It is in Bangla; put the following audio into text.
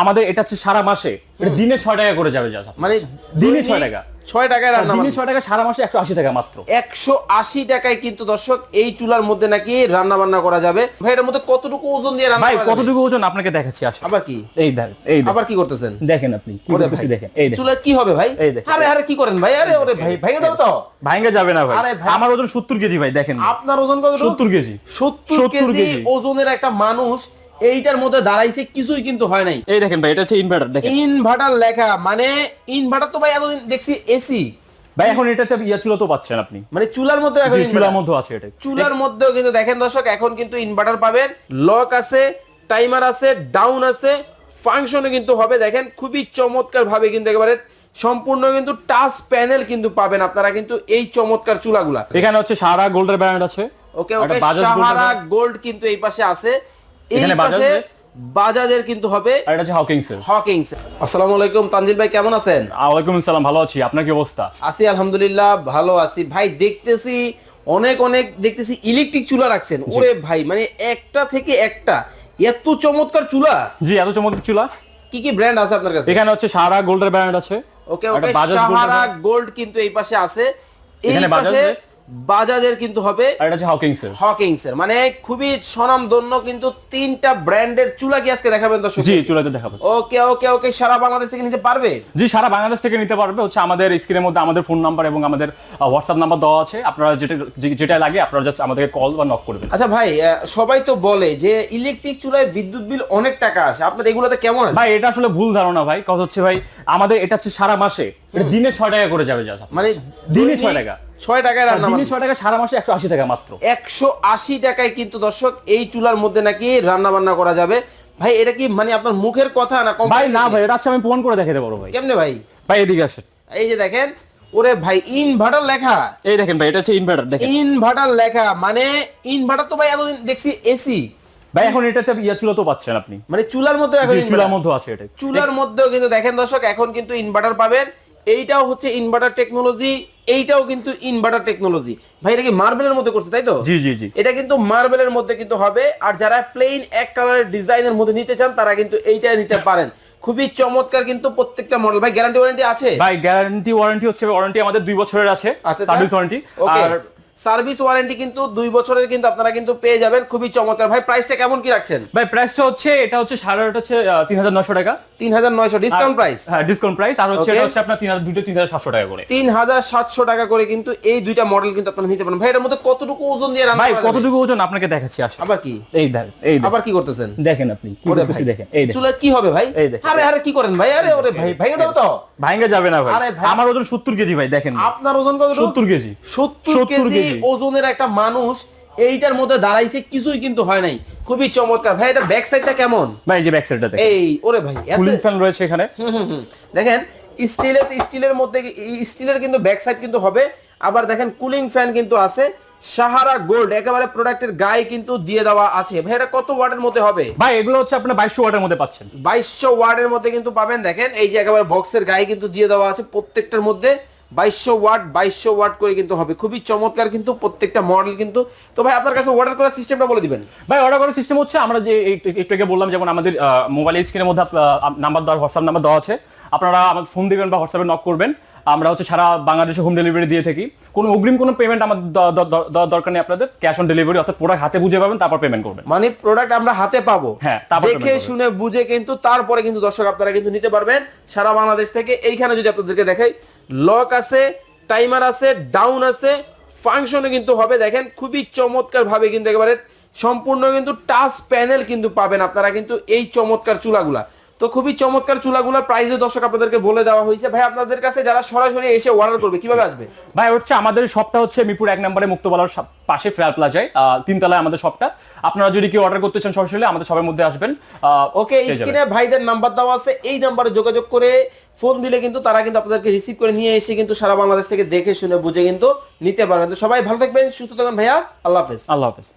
আমাদের এটা হচ্ছে সারা মাসে এটা দিনে ছয় টাকা করে যাবে মানে দিনে ছয় টাকা। ছয় টাকায় রান্না দিনে ছয় টাকা সারা মাসে একশো আশি টাকা মাত্র। একশো আশি টাকায় কিন্তু দর্শক এই চুলার মধ্যে নাকি রান্না বান্না করা যাবে। ভাই এর মধ্যে কতটুকু ওজন দিয়ে রান্না ভাই কতটুকু ওজন? আপনাকে দেখাচ্ছি আসলে আবার কি? এই দেখ এই আবার কি করতেছেন? দেখেন আপনি কি করতেছি দেখেন এই চুলা কি হবে ভাই। আরে আরে কি করেন ভাই? আরে ওরে ভাই ভাই দাও তো। যাবে না ভাই। আমার ওজন সত্তর কেজি ভাই দেখেন। আপনার ওজন কত? সত্তর কেজি। সত্তর 70 কেজি কেজি। ওজনের একটা মানুষ এইটার মধ্যে দাঁড়াইছে কিছুই কিন্তু হয় নাই। এই দেখেন ভাই এটা হচ্ছে ইনভার্টার দেখেন। ইনভার্টার লেখা মানে ইনভার্টার তো ভাই এতদিন দেখছি এসি ভাই এখন এটাতে ইয়া চুলা তো পাচ্ছেন আপনি। মানে চুলার মধ্যে এখন চুলার মধ্যে আছে এটা। চুলার মধ্যেও কিন্তু দেখেন দর্শক এখন কিন্তু ইনভার্টার পাবেন। লক আছে টাইমার আছে ডাউন আছে ফাংশনে কিন্তু হবে। দেখেন খুবই চমৎকার ভাবে কিন্তু একেবারে সম্পূর্ণ কিন্তু টাচ প্যানেল কিন্তু পাবেন আপনারা কিন্তু এই চমৎকার চুলাগুলা। এখানে হচ্ছে সারা গোল্ডের ব্র্যান্ড আছে। ওকে ওকে সাহারা গোল্ড কিন্তু এই পাশে আছে। এখানে পাশে বাজাজের? কিন্তু হবে আর এটা হচ্ছে হকিংস হকিংস আসসালামু আলাইকুম তানজিল ভাই কেমন আছেন? ওয়ালাইকুম আসসালাম ভালো আছি। আপনার কি অবস্থা? আছি আলহামদুলিল্লাহ ভালো আছি। ভাই দেখতেছি অনেক অনেক দেখতেছি ইলেকট্রিক চুলা রাখছেন। ওরে ভাই মানে একটা থেকে একটা। এত চমৎকার চুলা। জি এত চমৎকার চুলা। কি কি ব্র্যান্ড আছে আপনার কাছে? এখানে হচ্ছে সারা গোল্ডের ব্র্যান্ড আছে। Okay okay Bajaj Sahara gold কিন্তু এই পাশে আছে। এই এখানে পাশে বাজাজের? কিন্তু হবে আর এটা হচ্ছে হকিংস এর হকিংস এর মানে খুবই স্বনামধন্য কিন্তু তিনটা ব্র্যান্ডের চুলা কি আজকে দেখাবেন দর্শক। জি চুলাতে দেখাবো। ওকে ওকে ওকে সারা বাংলাদেশ থেকে নিতে পারবে? জি সারা বাংলাদেশ থেকে নিতে পারবে। হচ্ছে আমাদের স্ক্রিনের মধ্যে আমাদের ফোন নাম্বার এবং আমাদের হোয়াটসঅ্যাপ নাম্বার দেওয়া আছে। আপনারা যেটা যেটা লাগে আপনারা জাস্ট আমাদেরকে কল বা নক করবেন। আচ্ছা ভাই সবাই তো বলে যে ইলেকট্রিক চুলায় বিদ্যুৎ বিল অনেক টাকা আসে। আপনাদের এগুলোতে কেমন আছে? ভাই এটা আসলে ভুল ধারণা ভাই। কথা হচ্ছে ভাই আমাদের এটা হচ্ছে সারা মাসে এটা দিনে ছয় টাকা করে যাবে মানে দিনে ছয় টাকা। ছয় টাকায় রান্না দিনে ছয় টাকা সারা মাসে একশো আশি টাকা মাত্র। একশো আশি টাকায় কিন্তু দর্শক এই চুলার মধ্যে নাকি রান্না বান্না করা যাবে। ভাই এটা কি মানে আপনার মুখের কথা না ভাই না ভাই এটা হচ্ছে আমি প্রমাণ করে দেখাতে পারব ভাই। কেমনে ভাই? ভাই এদিকে আসে এই যে দেখেন ওরে ভাই ইনভার্টার লেখা। এই দেখেন ভাই এটা হচ্ছে ইনভার্টার দেখেন। ইনভার্টার লেখা মানে ইনভার্টার তো ভাই এতদিন দেখছি এসি ভাই এখন এটাতে ইয়া চুলা তো পাচ্ছেন আপনি। মানে চুলার মধ্যে এখন চুলার মধ্যে আছে এটা। চুলার মধ্যেও কিন্তু দেখেন দর্শক এখন কিন্তু ইনভার্টার পাবেন। এইটাও হচ্ছে ইনভার্টার টেকনোলজি এইটাও কিন্তু ইনভার্টার টেকনোলজি ভাই এটা কি মার্বেলের মধ্যে করছে তাই তো? জি জি জি। এটা কিন্তু মার্বেলের মধ্যে কিন্তু হবে আর যারা প্লেন এক কালারের ডিজাইনের মধ্যে নিতে চান তারা কিন্তু এইটা নিতে পারেন। খুবই চমৎকার কিন্তু প্রত্যেকটা মডেল ভাই গ্যারান্টি ওয়ারেন্টি আছে? ভাই গ্যারান্টি ওয়ারেন্টি হচ্ছে ওয়ারেন্টি আমাদের দুই বছরের আছে আচ্ছা সার্ভিস ওয়ারেন্টি আর সার্ভিস ওয়ারেন্টি কিন্তু দুই বছরের কিন্তু আপনারা কিন্তু পেয়ে যাবেন। খুবই চমৎকার। ভাই প্রাইসটা কেমন কি রাখছেন? ভাই প্রাইসটা হচ্ছে এটা হচ্ছে সাড়ে আট হচ্ছে তিন হাজার নশো টাকা। তিন হাজার নয়শো। ডিসকাউন্ট প্রাইস হ্যাঁ ডিসকাউন্ট প্রাইস আর হচ্ছে এটা হচ্ছে আপনার তিন হাজার দুটো তিন হাজার সাতশো টাকা করে। তিন হাজার সাতশো টাকা করে কিন্তু এই দুইটা মডেল কিন্তু আপনারা নিতে পারেন। ভাই এর মধ্যে কতটুকু ওজন দিয়ে ভাই? কতটুকু ওজন? আপনাকে দেখাচ্ছি আসলে। আবার কি? এই দেখ এই আবার কি করতেছেন? দেখেন আপনি কি করতেছি দেখেন এই চুলা কি হবে ভাই। আরে আরে কি করেন ভাই? আরে ওরে ভাই ভাই দাও তো। ভাঙ্গা যাবে না ভাই। আমার ওজন সত্তর কেজি ভাই দেখেন। আপনার ওজন কত সত্তর কেজি। সত্তর 70 কেজি। কেজি। ওজনের একটা মানুষ এইটার মধ্যে দাঁড়াইছে কিছুই কিন্তু হয় নাই। খুবই চমৎকার। ভাই এটা ব্যাক সাইডটা কেমন? ভাই যে ব্যাক সাইডটা দেখেন। এই ওরে ভাই কুলিং ফ্যান রয়েছে এখানে। দেখেন স্টিলের স্টিলের মধ্যে স্টিলের কিন্তু ব্যাক সাইড কিন্তু হবে। আবার দেখেন কুলিং ফ্যান কিন্তু আছে। সাহারা গোল্ড একেবারে প্রোডাক্টের গায়ে কিন্তু দিয়ে দেওয়া আছে। ভাই এটা কত ওয়াটের মধ্যে হবে? ভাই এগুলো হচ্ছে আপনার বাইশশো ওয়াটের মধ্যে পাচ্ছেন। বাইশশো ওয়ার্ডের মধ্যে কিন্তু পাবেন। দেখেন এই যে একেবারে বক্সের গায়ে কিন্তু দিয়ে দেওয়া আছে প্রত্যেকটার মধ্যে। বাইশশো ওয়াট বাইশশো ওয়াট করে কিন্তু হবে। খুবই চমৎকার কিন্তু প্রত্যেকটা মডেল কিন্তু। তো ভাই আপনার কাছে অর্ডার করার সিস্টেমটা বলে দিবেন। ভাই অর্ডার করার সিস্টেম হচ্ছে আমরা যে একটু আগে বললাম যেমন আমাদের মোবাইল স্ক্রিনের মধ্যে নাম্বার দেওয়া হোয়াটসঅ্যাপ নাম্বার দেওয়া আছে। আপনারা আমাদের ফোন দিবেন বা হোয়াটসঅ্যাপে নক করবেন। আমরা হচ্ছে সারা বাংলাদেশে হোম ডেলিভারি দিয়ে থাকি। কোনো অগ্রিম কোনো পেমেন্ট দ- দেওয়ার দরকার নেই আপনাদের। ক্যাশ অন ডেলিভারি অর্থাৎ প্রোডাক্ট হাতে বুঝে পাবেন তারপর পেমেন্ট করবেন। মানে প্রোডাক্ট আমরা হাতে পাবো। হ্যাঁ, তারপর দেখে শুনে বুঝে কিন্তু তারপরে কিন্তু দর্শক আপনারা কিন্তু নিতে পারবেন। সারা বাংলাদেশ থেকে এইখানে যদি আপনাদেরকে দেখাই লক আছে, টাইমার আছে, ডাউন আছে, ফাংশনও কিন্তু হবে। দেখেন, খুবই চমৎকার ভাবে কিন্তু একেবারে সম্পূর্ণ কিন্তু টাচ প্যানেল কিন্তু পাবেন আপনারা কিন্তু এই চমৎকার চুলাগুলা। তো খুবই চমৎকার চুলাগুলার প্রাইসে দর্শক আপনাদেরকে বলে দেওয়া হয়েছে। ভাই আপনাদের কাছে যারা সরাসরি এসে অর্ডার করবে কীভাবে আসবে? ভাই হচ্ছে আমাদের শপটা হচ্ছে মিরপুর এক নম্বরে মুক্তবালার পাশে ফেয়ার প্লাজায় তিনতলায় আমাদের শপটা আপনারা যদি কেউ অর্ডার করতে চান সরাসরি আমাদের সবার মধ্যে আসবেন ওকে স্ক্রিনে ভাইদের নাম্বার দেওয়া আছে এই নাম্বারে যোগাযোগ করে ফোন দিলে কিন্তু তারা কিন্তু আপনাদেরকে রিসিভ করে নিয়ে এসে কিন্তু সারা বাংলাদেশ থেকে দেখে শুনে বুঝে কিন্তু নিতে পারবেন। তো সবাই ভালো থাকবেন সুস্থ থাকবেন ভাইয়া আল্লাহ হাফেজ। আল্লাহ হাফেজ।